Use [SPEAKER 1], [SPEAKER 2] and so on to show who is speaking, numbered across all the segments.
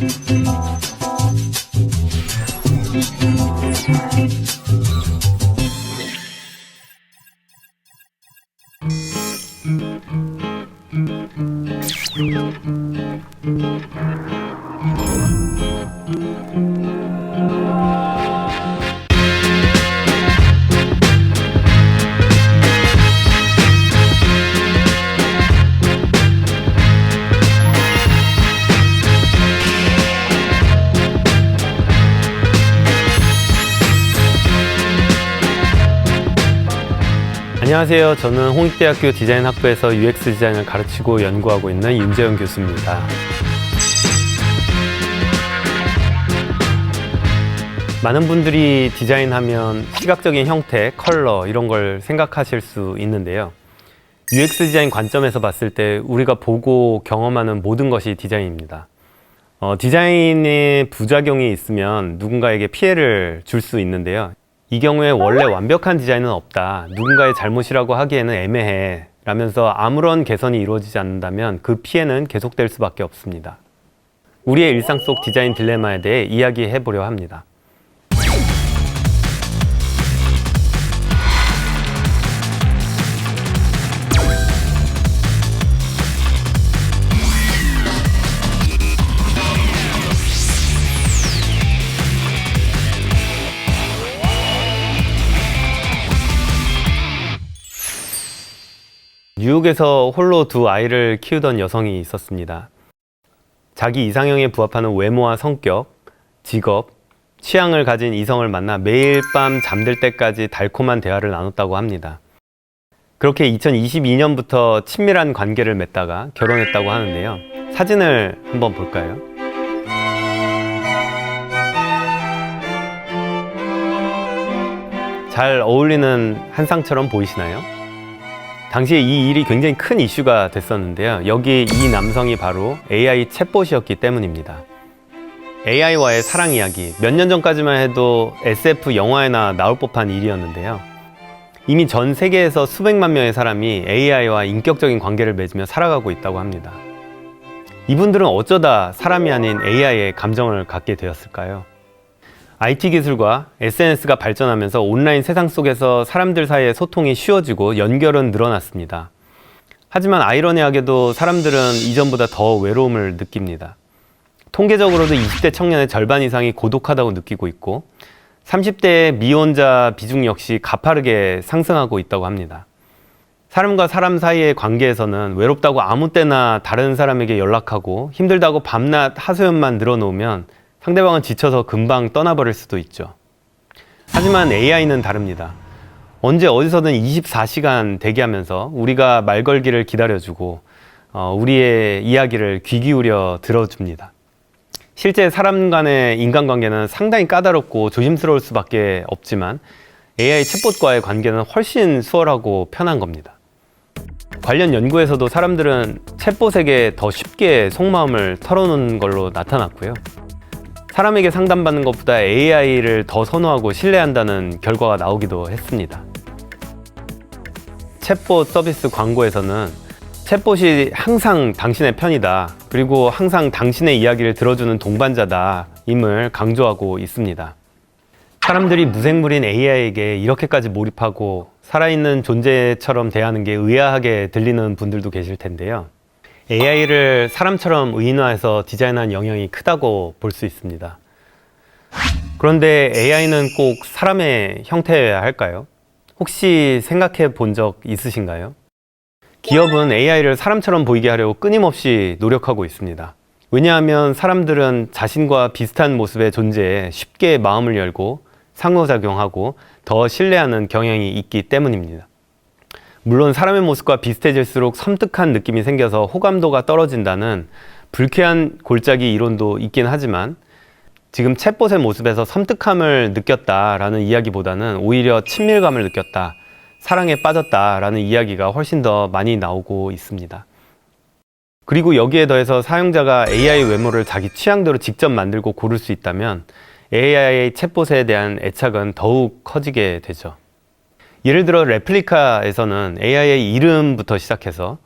[SPEAKER 1] Música 안녕하세요. 저는 홍익대학교 디자인학부에서 UX 디자인을 가르치고 연구하고 있는 윤재영 교수입니다. 많은 분들이 디자인하면 시각적인 형태, 컬러 이런 걸 생각하실 수 있는데요. UX 디자인 관점에서 봤을 때 우리가 보고 경험하는 모든 것이 디자인입니다. 어, 디자인의 부작용이 있으면 누군가에게 피해를 줄 수 있는데요. 이 경우에 원래 완벽한 디자인은 없다. 누군가의 잘못이라고 하기에는 애매해. 라면서 아무런 개선이 이루어지지 않는다면 그 피해는 계속될 수밖에 없습니다. 우리의 일상 속 디자인 딜레마에 대해 이야기해 보려 합니다. 뉴욕에서 홀로 두 아이를 키우던 여성이 있었습니다. 자기 이상형에 부합하는 외모와 성격, 직업, 취향을 가진 이성을 만나 매일 밤 잠들 때까지 달콤한 대화를 나눴다고 합니다. 그렇게 2022년부터 친밀한 관계를 맺다가 결혼했다고 하는데요. 사진을 한번 볼까요? 잘 어울리는 한 쌍처럼 보이시나요? 당시에 이 일이 굉장히 큰 이슈가 됐었는데요. 여기 이 남성이 바로 AI 챗봇이었기 때문입니다. AI와의 사랑 이야기. 몇 년 전까지만 해도 SF 영화에나 나올 법한 일이었는데요. 이미 전 세계에서 수백만 명의 사람이 AI와 인격적인 관계를 맺으며 살아가고 있다고 합니다. 이분들은 어쩌다 사람이 아닌 AI에 감정을 갖게 되었을까요? IT 기술과 SNS가 발전하면서 온라인 세상 속에서 사람들 사이의 소통이 쉬워지고 연결은 늘어났습니다. 하지만 아이러니하게도 사람들은 이전보다 더 외로움을 느낍니다. 통계적으로도 20대 청년의 절반 이상이 고독하다고 느끼고 있고 30대의 미혼자 비중 역시 가파르게 상승하고 있다고 합니다. 사람과 사람 사이의 관계에서는 외롭다고 아무 때나 다른 사람에게 연락하고 힘들다고 밤낮 하소연만 늘어놓으면 상대방은 지쳐서 금방 떠나버릴 수도 있죠. 하지만 AI는 다릅니다. 언제 어디서든 24시간 대기하면서 우리가 말 걸기를 기다려주고 어, 우리의 이야기를 귀 기울여 들어줍니다. 실제 사람 간의 인간관계는 상당히 까다롭고 조심스러울 수밖에 없지만 AI 챗봇과의 관계는 훨씬 수월하고 편한 겁니다. 관련 연구에서도 사람들은 챗봇에게 더 쉽게 속마음을 털어놓는 걸로 나타났고요. 사람에게 상담받는 것보다 AI를 더 선호하고 신뢰한다는 결과가 나오기도 했습니다. 챗봇 서비스 광고에서는 챗봇이 항상 당신의 편이다. 그리고 항상 당신의 이야기를 들어주는 동반자다. 임을 강조하고 있습니다. 사람들이 무생물인 AI에게 이렇게까지 몰입하고 살아있는 존재처럼 대하는 게 의아하게 들리는 분들도 계실 텐데요. AI를 사람처럼 의인화해서 디자인한 영향이 크다고 볼 수 있습니다. 그런데 AI는 꼭 사람의 형태여야 할까요? 혹시 생각해 본 적 있으신가요? 기업은 AI를 사람처럼 보이게 하려고 끊임없이 노력하고 있습니다. 왜냐하면 사람들은 자신과 비슷한 모습의 존재에 쉽게 마음을 열고 상호작용하고 더 신뢰하는 경향이 있기 때문입니다. 물론 사람의 모습과 비슷해질수록 섬뜩한 느낌이 생겨서 호감도가 떨어진다는 불쾌한 골짜기 이론도 있긴 하지만 지금 챗봇의 모습에서 섬뜩함을 느꼈다라는 이야기보다는 오히려 친밀감을 느꼈다, 사랑에 빠졌다라는 이야기가 훨씬 더 많이 나오고 있습니다. 그리고 여기에 더해서 사용자가 AI 외모를 자기 취향대로 직접 만들고 고를 수 있다면 AI 챗봇에 대한 애착은 더욱 커지게 되죠. 예를 들어 레플리카에서는 AI의 이름부터 시작해서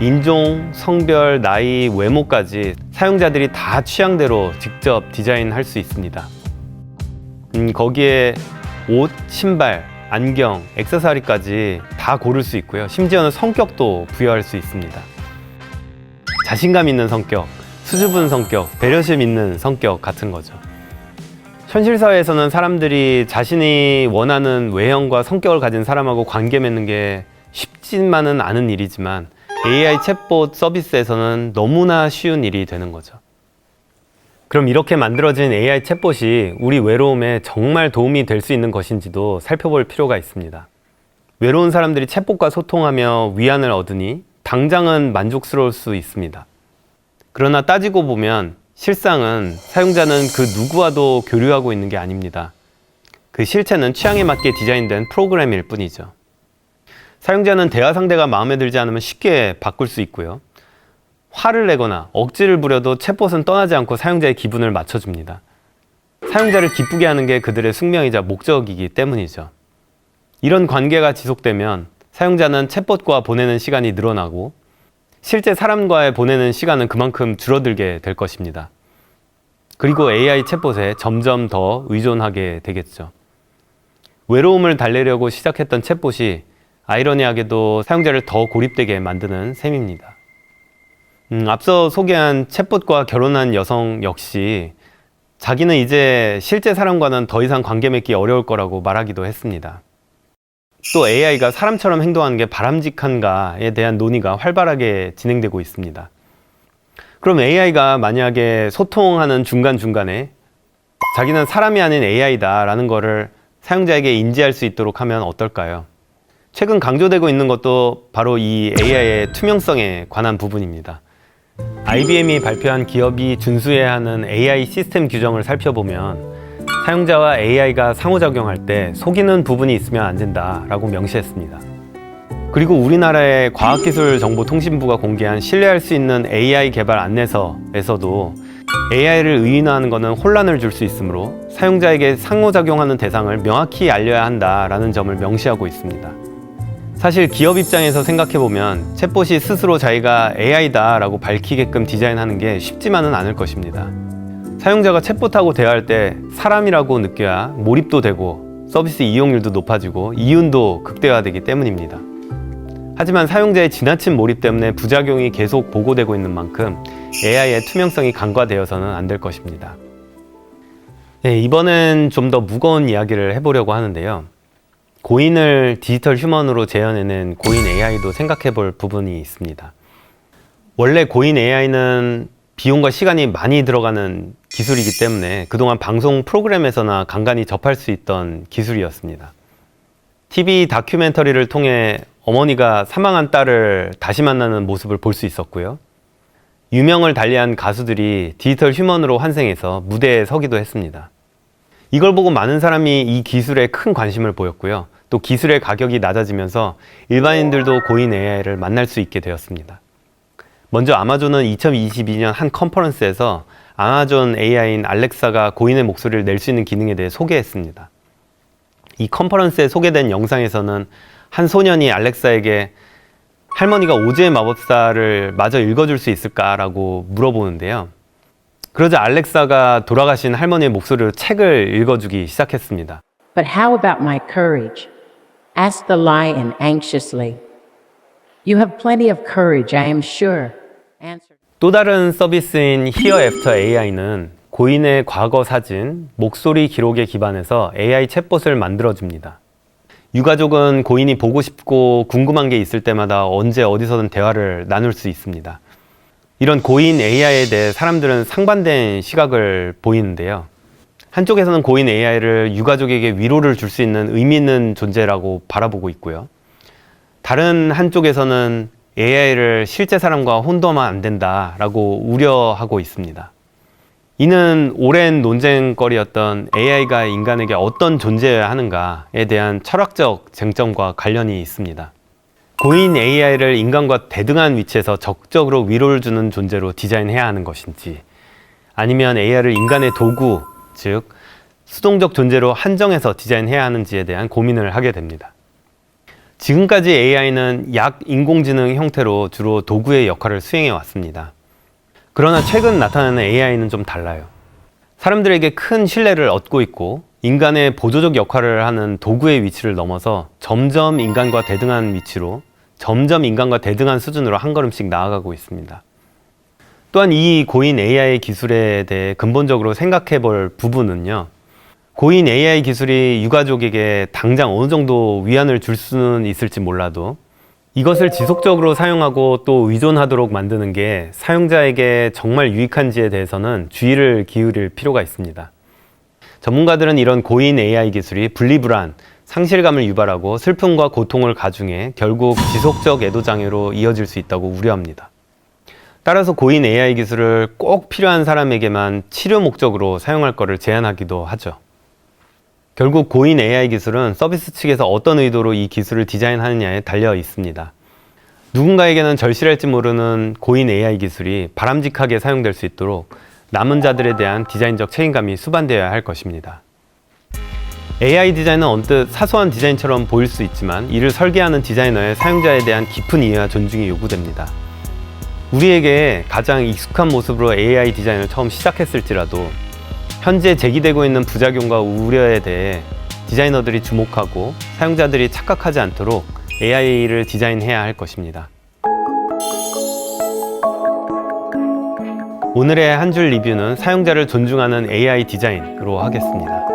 [SPEAKER 1] 인종, 성별, 나이, 외모까지 사용자들이 다 취향대로 직접 디자인할 수 있습니다. 음, 거기에 옷, 신발, 안경, 액세서리까지 다 고를 수 있고요. 심지어는 성격도 부여할 수 있습니다. 자신감 있는 성격, 수줍은 성격, 배려심 있는 성격 같은 거죠. 현실 사회에서는 사람들이 자신이 원하는 외형과 성격을 가진 사람하고 관계 맺는 게 쉽지만은 않은 일이지만 AI 챗봇 서비스에서는 너무나 쉬운 일이 되는 거죠. 그럼 이렇게 만들어진 AI 챗봇이 우리 외로움에 정말 도움이 될 수 있는 것인지도 살펴볼 필요가 있습니다. 외로운 사람들이 챗봇과 소통하며 위안을 얻으니 당장은 만족스러울 수 있습니다. 그러나 따지고 보면 실상은 사용자는 그 누구와도 교류하고 있는 게 아닙니다. 그 실체는 취향에 맞게 디자인된 프로그램일 뿐이죠. 사용자는 대화 상대가 마음에 들지 않으면 쉽게 바꿀 수 있고요. 화를 내거나 억지를 부려도 챗봇은 떠나지 않고 사용자의 기분을 맞춰줍니다. 사용자를 기쁘게 하는 게 그들의 숙명이자 목적이기 때문이죠. 이런 관계가 지속되면 사용자는 챗봇과 보내는 시간이 늘어나고 실제 사람과의 보내는 시간은 그만큼 줄어들게 될 것입니다. 그리고 AI 챗봇에 점점 더 의존하게 되겠죠. 외로움을 달래려고 시작했던 챗봇이 아이러니하게도 사용자를 더 고립되게 만드는 셈입니다. 음, 앞서 소개한 챗봇과 결혼한 여성 역시 자기는 이제 실제 사람과는 더 이상 관계 맺기 어려울 거라고 말하기도 했습니다. 또 AI가 사람처럼 행동하는 게 바람직한가에 대한 논의가 활발하게 진행되고 있습니다. 그럼 AI가 만약에 소통하는 중간중간에 자기는 사람이 아닌 AI다라는 거를 사용자에게 인지할 수 있도록 하면 어떨까요? 최근 강조되고 있는 것도 바로 이 AI의 투명성에 관한 부분입니다. IBM이 발표한 기업이 준수해야 하는 AI 시스템 규정을 살펴보면 사용자와 AI가 상호작용할 때 속이는 부분이 있으면 안 된다라고 명시했습니다. 그리고 우리나라의 과학기술정보통신부가 공개한 신뢰할 수 있는 AI 개발 안내서에서도 AI를 의인화하는 것은 혼란을 줄 수 있으므로 사용자에게 상호작용하는 대상을 명확히 알려야 한다라는 점을 명시하고 있습니다. 사실 기업 입장에서 생각해보면 챗봇이 스스로 자기가 AI다라고 밝히게끔 디자인하는 게 쉽지만은 않을 것입니다. 사용자가 챗봇하고 대화할 때 사람이라고 느껴야 몰입도 되고 서비스 이용률도 높아지고 이윤도 극대화되기 때문입니다. 하지만 사용자의 지나친 몰입 때문에 부작용이 계속 보고되고 있는 만큼 AI의 투명성이 간과되어서는 안 될 것입니다. 네, 이번엔 좀 더 무거운 이야기를 해보려고 하는데요. 고인을 디지털 휴먼으로 재현해낸 고인 AI도 생각해 볼 부분이 있습니다. 원래 고인 AI는 비용과 시간이 많이 들어가는 기술이기 때문에 그동안 방송 프로그램에서나 간간히 접할 수 있던 기술이었습니다. TV 다큐멘터리를 통해 어머니가 사망한 딸을 다시 만나는 모습을 볼 수 있었고요. 유명을 달리한 가수들이 디지털 휴먼으로 환생해서 무대에 서기도 했습니다. 이걸 보고 많은 사람이 이 기술에 큰 관심을 보였고요. 또 기술의 가격이 낮아지면서 일반인들도 고인 AI를 만날 수 있게 되었습니다. 먼저 아마존은 2022년 한 컨퍼런스에서 아마존 AI인 알렉사가 고인의 목소리를 낼 수 있는 기능에 대해 소개했습니다. 이 컨퍼런스에 소개된 영상에서는 한 소년이 알렉사에게 할머니가 오즈의 마법사를 마저 읽어줄 수 있을까라고 물어보는데요. 그러자 알렉사가 돌아가신 할머니의 목소리로 책을 읽어주기 시작했습니다.
[SPEAKER 2] But how about my courage? asked the lion anxiously. You have plenty of courage, I am sure.
[SPEAKER 1] 또 다른 서비스인 Here After AI는 고인의 과거 사진, 목소리 기록에 기반해서 AI 챗봇을 만들어줍니다. 유가족은 고인이 보고 싶고 궁금한 게 있을 때마다 언제 어디서든 대화를 나눌 수 있습니다. 이런 고인 AI에 대해 사람들은 상반된 시각을 보이는데요. 한쪽에서는 고인 AI를 유가족에게 위로를 줄 수 있는 의미 있는 존재라고 바라보고 있고요. 다른 한쪽에서는 AI를 실제 사람과 혼동하면 안 된다라고 우려하고 있습니다. 이는 오랜 논쟁거리였던 AI가 인간에게 어떤 존재여야 하는가에 대한 철학적 쟁점과 관련이 있습니다. 고인 AI를 인간과 대등한 위치에서 적극적으로 위로를 주는 존재로 디자인해야 하는 것인지, 아니면 AI를 인간의 도구, 즉, 수동적 존재로 한정해서 디자인해야 하는지에 대한 고민을 하게 됩니다. 지금까지 AI는 약 인공지능 형태로 주로 도구의 역할을 수행해 왔습니다. 그러나 최근 나타나는 AI는 좀 달라요. 사람들에게 큰 신뢰를 얻고 있고 인간의 보조적 역할을 하는 도구의 위치를 넘어서 점점 인간과 대등한 위치로 점점 인간과 대등한 수준으로 한 걸음씩 나아가고 있습니다. 또한 이 고인 AI 기술에 대해 근본적으로 생각해 볼 부분은요. 고인 AI 기술이 유가족에게 당장 어느 정도 위안을 줄 수는 있을지 몰라도 이것을 지속적으로 사용하고 또 의존하도록 만드는 게 사용자에게 정말 유익한지에 대해서는 주의를 기울일 필요가 있습니다. 전문가들은 이런 고인 AI 기술이 분리불안, 상실감을 유발하고 슬픔과 고통을 가중해 결국 지속적 애도장애로 이어질 수 있다고 우려합니다. 따라서 고인 AI 기술을 꼭 필요한 사람에게만 치료 목적으로 사용할 것을 제한하기도 하죠. 결국 고인 AI 기술은 서비스 측에서 어떤 의도로 이 기술을 디자인하느냐에 달려 있습니다. 누군가에게는 절실할지 모르는 고인 AI 기술이 바람직하게 사용될 수 있도록 남은 자들에 대한 디자인적 책임감이 수반되어야 할 것입니다. AI 디자인은 언뜻 사소한 디자인처럼 보일 수 있지만 이를 설계하는 디자이너의 사용자에 대한 깊은 이해와 존중이 요구됩니다. 우리에게 가장 익숙한 모습으로 AI 디자인을 처음 시작했을지라도 현재 제기되고 있는 부작용과 우려에 대해 디자이너들이 주목하고 사용자들이 착각하지 않도록 AI를 디자인해야 할 것입니다. 오늘의 한 줄 리뷰는 사용자를 존중하는 AI 디자인으로 하겠습니다.